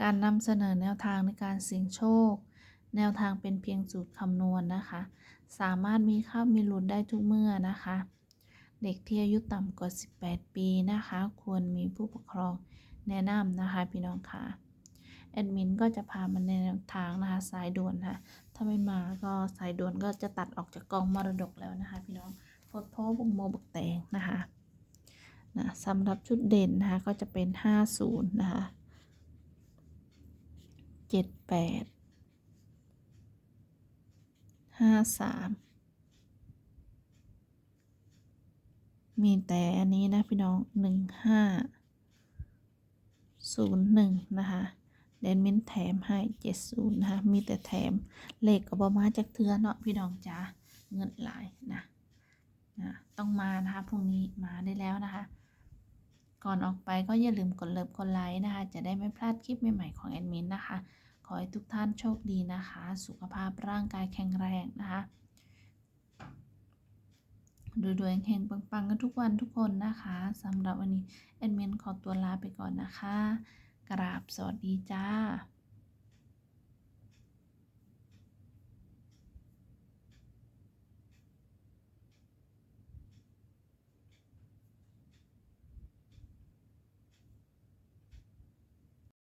การนำเสนอแนวทางในการเสี่ยงโชค แนวทางเป็นเพียงสูตรคำนวณนะคะ สามารถมีข้ามีหลุดได้ทุกเมื่อนะคะ เด็กที่อายุต่ำกว่า 18 ปีนะคะ ควรมีผู้ปกครองแนะนำนะคะพี่น้องค่ะแอดมินก็จะพามันในแนวทางนะคะสายด่วนค่ะ ถ้าไม่มาก็สายด่วนก็จะตัดออกจากกองมรดกแล้วนะคะ พี่น้องโพดโพบุกโมบุกแตงนะคะนะสำหรับชุดเด่นนะคะก็จะเป็น 50 นะคะ เจ็ดแปดห้าสามมีแต่อันนี้นะพี่น้องหนึ่งห้าศูนย์หนึ่งนะคะเดนมินแถมให้เจ็ดศูนย์นะคะมีแต่แถมเลขกับบมาจากเทือเนาะพี่น้องจ้าเงินหลายนะนะต้องมานะคะพรุ่งนี้มาได้แล้วนะคะ ก่อนออกไปก็อย่าลืมกดเลิฟกดไลค์นะคะ จะได้ไม่พลาดคลิปใหม่ๆของแอดมินนะคะ ขอให้ทุกท่านโชคดีนะคะ สุขภาพร่างกายแข็งแรงนะคะดูดวยๆเฮงปังๆกันทุกวันทุกคนนะคะสำหรับวันนี้แอดมินขอตัวลาไปก่อนนะคะ กราบสวัสดีจ้า